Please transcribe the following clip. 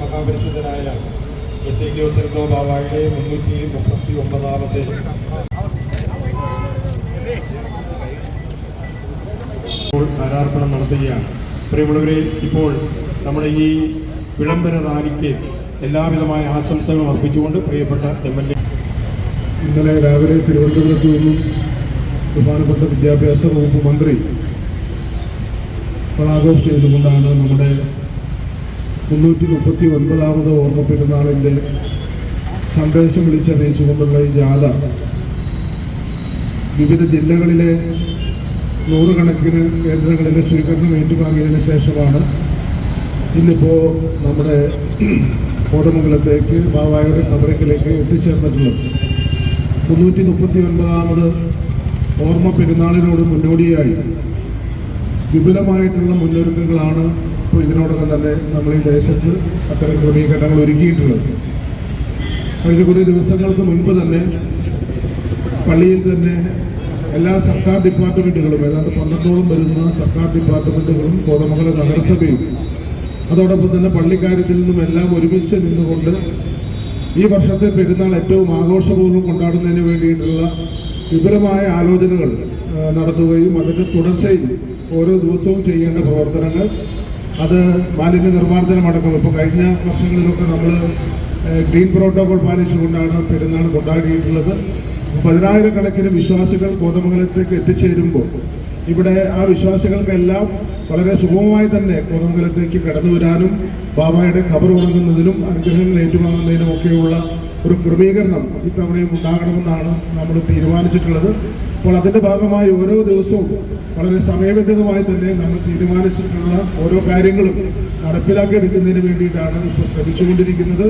മഹാപരിശുദ്ധനായ എസേക്യോസെന്തോ ബാബായുടെ മുന്നൂറ്റി മുപ്പത്തി ഒമ്പതാമത്തെ ആരാർപ്പണം നടത്തുകയാണ്. പ്രിയമുള്ളവരെ ഇപ്പോൾ നമ്മുടെ ഈ വിളംബര റാലിക്ക് എല്ലാവിധമായ ആശംസകളും അർപ്പിച്ചുകൊണ്ട് പ്രിയപ്പെട്ട എം എൽ എ ഇന്നലെ രാവിലെ തിരുവനന്തപുരത്ത് നിന്നും ബഹുമാനപ്പെട്ട വിദ്യാഭ്യാസ വകുപ്പ് മന്ത്രി ഫ്ലാഗ് ഓഫ് ചെയ്തുകൊണ്ടാണ് നമ്മുടെ മുന്നൂറ്റി മുപ്പത്തി ഒൻപതാമത് ഓർമ്മ പെരുന്നാളിന്റെ സന്ദേശം വിളിച്ചറിയിച്ചുകൊണ്ടുള്ള ഈ ജാഥ വിവിധ ജില്ലകളിലെ നൂറുകണക്കിന് കേന്ദ്രങ്ങളിലെ സ്വീകരണം ഏറ്റുവാങ്ങിയതിന് ശേഷമാണ് ഇന്നിപ്പോൾ നമ്മുടെ കോതമംഗലത്തേക്ക് ബാവായുടെ കബറിക്കിലേക്ക് എത്തിച്ചേർന്നിട്ടുള്ളത്. മുന്നൂറ്റി മുപ്പത്തി ഒൻപതാമത് ഓർമ്മ പെരുന്നാളിനോട് മുന്നോടിയായി വിപുലമായിട്ടുള്ള മുന്നൊരുക്കങ്ങളാണ് ഇപ്പോൾ ഇതിനോടൊപ്പം തന്നെ നമ്മൾ ഈ ദേശത്ത് അത്തരം ക്രമീകരണങ്ങൾ ഒരുക്കിയിട്ടുള്ളത്. കഴിഞ്ഞ കുറേ ദിവസങ്ങൾക്ക് മുൻപ് തന്നെ പള്ളിയിൽ തന്നെ എല്ലാ സർക്കാർ ഡിപ്പാർട്ട്മെന്റുകളും ഏതാണ്ട് പന്ത്രണ്ടോളം വരുന്ന സർക്കാർ ഡിപ്പാർട്ട്മെന്റുകളും കോതമംഗലം നഗരസഭയും അതോടൊപ്പം തന്നെ പള്ളിക്കാര്യത്തിൽ നിന്നും എല്ലാം ഒരുമിച്ച് നിന്നുകൊണ്ട് ഈ വർഷത്തെ പെരുന്നാൾ ഏറ്റവും ആഘോഷപൂർവം കൊണ്ടാടുന്നതിന് വേണ്ടിയിട്ടുള്ള വിപുലമായ ആലോചനകൾ നടത്തുകയും അതിന്റെ തുടർച്ചയിൽ ഓരോ ദിവസവും ചെയ്യേണ്ട പ്രവർത്തനങ്ങൾ. അത് മാലിന്യ നിർമ്മാർജനമടക്കം. ഇപ്പോൾ കഴിഞ്ഞ വർഷങ്ങളിലൊക്കെ നമ്മൾ ഗ്രീൻ പ്രോട്ടോകോൾ പാലിച്ചുകൊണ്ടാണ് പെരുന്നാൾ കൊണ്ടാടിയിട്ടുള്ളത്. പതിനായിരക്കണക്കിന് വിശ്വാസികൾ കോതമംഗലത്തേക്ക് എത്തിച്ചേരുമ്പോൾ ഇവിടെ ആ വിശ്വാസികൾക്കെല്ലാം വളരെ സുഗമമായി തന്നെ കോതമംഗലത്തേക്ക് കടന്നു വരാനും ബാബായുടെ ഖബർ ഉണങ്ങുന്നതിനും അനുഗ്രഹങ്ങൾ ഏറ്റുവാങ്ങുന്നതിനും ഒക്കെയുള്ള ഒരു ക്രമീകരണം ഇത്തവണയും ഉണ്ടാകണമെന്നാണ് നമ്മൾ തീരുമാനിച്ചിട്ടുള്ളത്. അപ്പോൾ അതിന്റെ ഭാഗമായി ഓരോ ദിവസവും വളരെ സമയബന്ധിതമായി തന്നെ നമ്മൾ തീരുമാനിച്ചിട്ടുള്ള ഓരോ കാര്യങ്ങളും നടപ്പിലാക്കിയെടുക്കുന്നതിന് വേണ്ടിയിട്ടാണ് ഇപ്പോൾ ശ്രമിച്ചുകൊണ്ടിരിക്കുന്നത്.